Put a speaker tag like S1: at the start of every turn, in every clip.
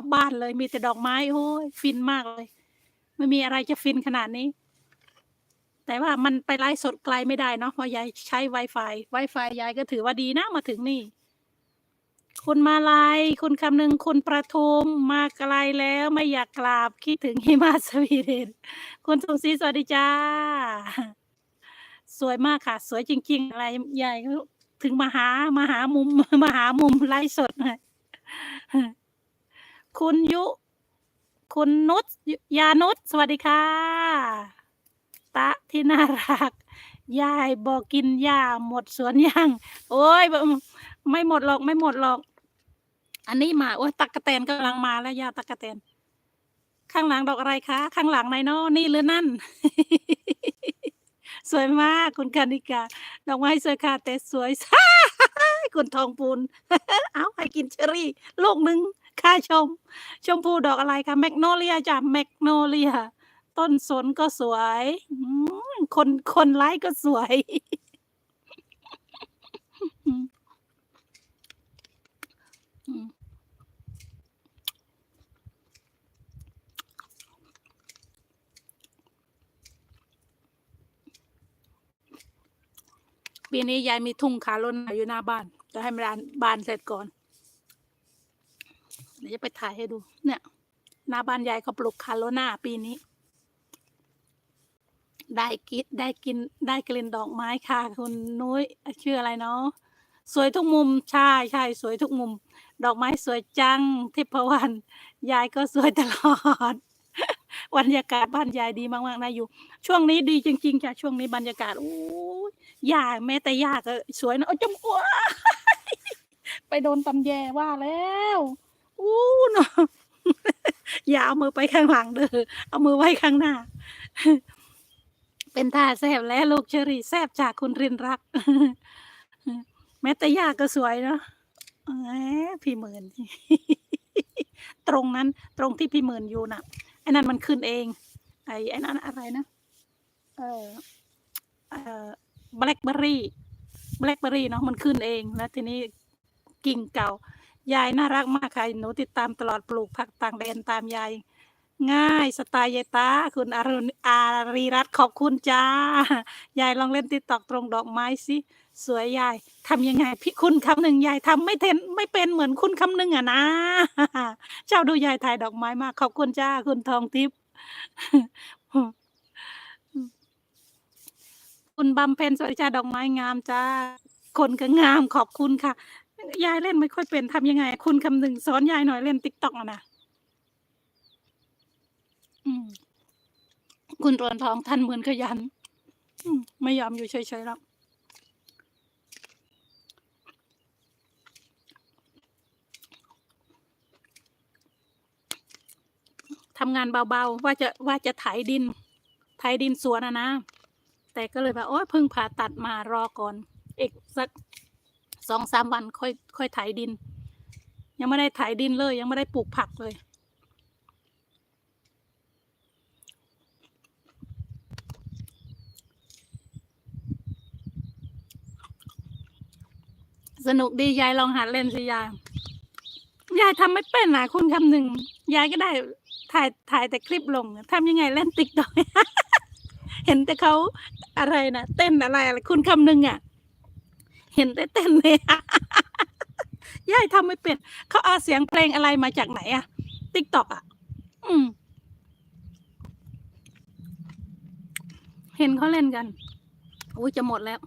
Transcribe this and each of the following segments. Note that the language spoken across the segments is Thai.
S1: อบบ้านเลย มีแต่ดอกไม้โอ้ยฟินมากเลย ไม่มีอะไรจะฟินขนาดนี้ แต่ว่ามันไปไลฟ์สดไกลไม่ได้เนาะเพราะยายใช้ Wi-Fi Wi-Fi ยายก็ถือว่าดีนะมาถึงนี่ คุณมาลาย คุณคำหนึ่งคุณประทุมมาไกลแล้วไม่อยากกราบคิดถึงหิมาสวีเดนคุณสมศรีสวัสดีจ้า สวยมากค่ะ สวยจริง ๆ อะไรยายถึงมาหามาหามุมมาหามุมไลฟ์สดนะ คุณยุ คุณนุชยานุชสวัสดีค่ะ ตะที่น่ารัก ยายบอกกินหญ้าหมดสวนยังโอ้ยไม่หมดหรอกไม่หมดหรอก อันนี้มา โอ้ยตักกะแตนกำลังมาแล้วยาตักกะแตน ข้างหลังดอกอะไรคะ ข้างหลังไหนเนาะนี่หรือนั่น สวยมากคุณกานิกา ดอกไม้สวยค่ะแต่สวยคุณทองปูน เอาให้กินเชอรี่ โลกหนึ่ง ค่าชม ชมพูดอกอะไรคะแมกโนเลียจ้ะแมกโนเลีย ต้นสนก็สวยคนคนไลค์ก็สวย ปีนี้ยายมีทุ่งขาล้นอยู่หน้าบ้าน จะให้มันบานเสร็จก่อน เดี๋ยวจะไปถ่ายให้ดู เนี่ยหน้าบ้านยายเขาปลูกคาโลนาปีนี้ ได้กินได้กินได้กลิ่นดอกไม้ค่ะคุณนุ้ยชื่ออะไรเนาะสวยทุกมุมใช่ใช่สวยทุกมุม ดอกไม้สวยจังทิพวรรณยายก็สวยตลอดบรรยากาศบ้านยายดีมากๆนะอยู่ ช่วงนี้ดีจริงๆค่ะช่วงนี้บรรยากาศโอ้ยหญ้าแม้แต่หญ้าก็สวยนะโอ้จมอ้วไปโดนตำแยว่าแล้ว อู้เนาะอย่าเอามือไปข้างหลังเด้อเอามือไว้ข้างหน้า เป็นท่าแซบและลูกเชอรี่แซบจากคุณรินรัก แม้แต่ยาก็สวยเนาะแหมพี่หมื่นตรงนั้นตรงที่พี่หมื่นอยู่น่ะไอ้นั่นมันขึ้นเอง ไอ้ไอ้นั่นอะไรนะเออเออแบล็คเบอรี่แบล็คเบอรี่เนาะมันขึ้นเองแล้วทีนี้กิ่งเก่า ยายน่ารักมากค่ะหนูติดตามตลอดปลูกผักต่างแดนตามยายง่ายสไตล์ยายตาคุณอารุณอารีรัตขอบคุณจ้ายายลองเล่นติดตอกตรงดอกไม้สิสวยยายทำยังไง พี่คุณคำหนึ่งยายทำไม่เทนไม่เป็นเหมือนคุณคำหนึ่งอะนะเจ้าดูยายถ่ายดอกไม้มากขอบคุณจ้าคุณทองทิพย์คุณบำเพ็ญสวัสดีจ้าดอกไม้งามจ้าคนก็งามขอบคุณค่ะ ยายเล่นไม่ค่อยเป็นทำยังไง คุณคำหนึ่งสอนยายหน่อยเล่นติ๊กต็อกนะคุณรวนทองท่านเหมือนขยันมไม่ยอมอยู่เฉยๆแล้วทำงานเบาๆ ว่าจะว่าจะไถดิน ไถดินสวนอะนะ แต่ก็เลยแบบโอ้ยเพิ่งผ่าตัดมารอก่อน อีกสัก สองสามวันค่อยค่อยไถดิน ยังไม่ได้ไถดินเลย ยังไม่ได้ปลูกผักเลยสนุกดียายลองหัดเล่นสิยายยายทำไม่เป็นนะคุณคำหนึ่งยายก็ได้ถ่ายถ่ายแต่คลิปลงทำยังไงเล่นติ๊กต็อกเห็นแต่เขาอะไรนะเต้นอะไรอะไรคุณคำหนึ่งอะ เห็นแต่เต้นเลยอะยายทำไม่เป็นเขาเอาเสียงเพลงอะไรมาจากไหนอะติ๊กต็อกอะอืม เห็นเขาเล่นกันอุ้ยจะหมดแล้ว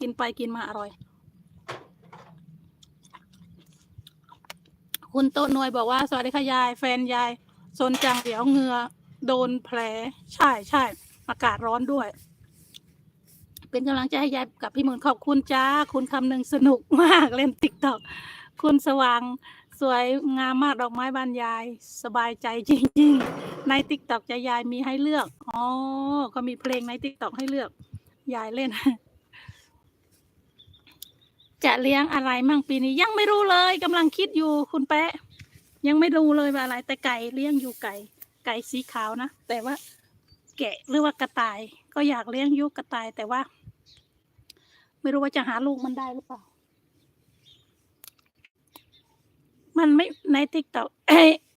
S1: กินไปกินมาอร่อย คุณโตนวยบอกว่า สวัสดีค่ะยาย แฟนยายสนจังเดี๋ยวเหงือ โดนแผล ใช่ใช่อากาศร้อนด้วย เป็นกำลังใจให้ยายกับพี่หมื่นขอบคุณจ้า คุณคำหนึ่งสนุกมากเล่นติ๊กต็อกคุณสว่างสวยงามมากดอกไม้บานยาย สบายใจจริงๆ ในติ๊กต็อกจะยายมีให้เลือกอ๋อก็มีเพลงในติ๊กต็อกให้เลือก ยายเล่น จะเลี้ยงอะไรมั่งปีนี้ ยังไม่รู้เลยกำลังคิดอยู่คุณแปะ ยังไม่รู้เลยว่าอะไร แต่ไก่เลี้ยงอยู่ไก่ ไก่สีขาวนะ แต่ว่า แกะหรือว่ากระต่าย ก็อยากเลี้ยงอยุกระต่ายแต่ว่า ไม่รู้ว่าจะหาลูกมันได้หรือเปล่า มันไม่ในติ๊กต็อก